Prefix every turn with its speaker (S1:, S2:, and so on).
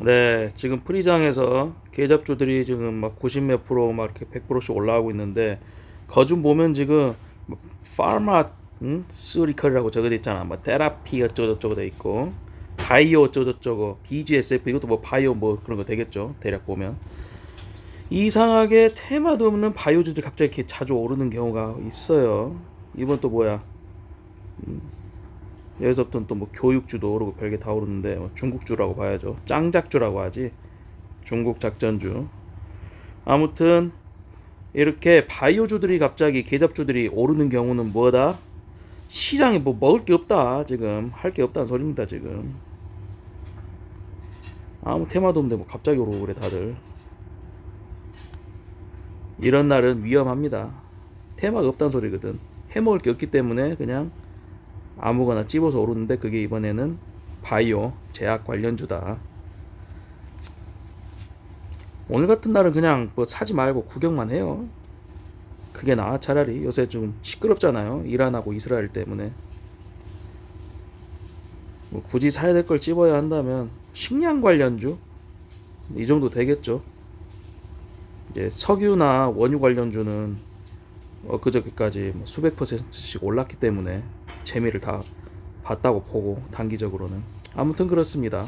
S1: 네, 지금 프리장에서 계잡주들이 지금 막 90몇 프로 막 이렇게 100%씩 올라가고 있는데 거좀 보면 지금 뭐 파마 응? 스리컬이라고 적어져 있잖아. 뭐 테라피 어쩌고 저쩌고 돼 있고 바이오 어쩌고 저쩌고 BGSF 이것도 뭐 바이오 뭐 그런 거 되겠죠. 대략 보면 이상하게 테마도 없는 바이오주들이 갑자기 이렇게 자주 오르는 경우가 있어요. 이번 또 뭐야? 음, 여기서부터는 또 뭐 교육주도 오르고 별게 다 오르는데 뭐 중국주라고 봐야죠. 짱작주라고 하지. 중국 작전주. 아무튼 이렇게 바이오주들이 갑자기 계잡주들이 오르는 경우는 뭐다? 시장에 뭐 먹을 게 없다 지금 할 게 없다는 소리입니다 지금 아무 테마도 없는데 뭐 갑자기 오르고 그래 다들 이런 날은 위험합니다 테마가 없다는 소리거든 해먹을 게 없기 때문에 그냥 아무거나 찝어서 오르는데 그게 이번에는 바이오 제약 관련주다. 오늘 같은 날은 그냥 뭐 사지 말고 구경만 해요. 그게 나아 차라리. 요새 좀 시끄럽잖아요. 이란하고 이스라엘 때문에. 뭐 굳이 사야 될 걸 찝어야 한다면 식량 관련주? 이 정도 되겠죠. 이제 석유나 원유 관련주는 엊그저께까지 뭐 수백 퍼센트씩 올랐기 때문에 재미를 다 봤다고 보고 단기적으로는. 아무튼 그렇습니다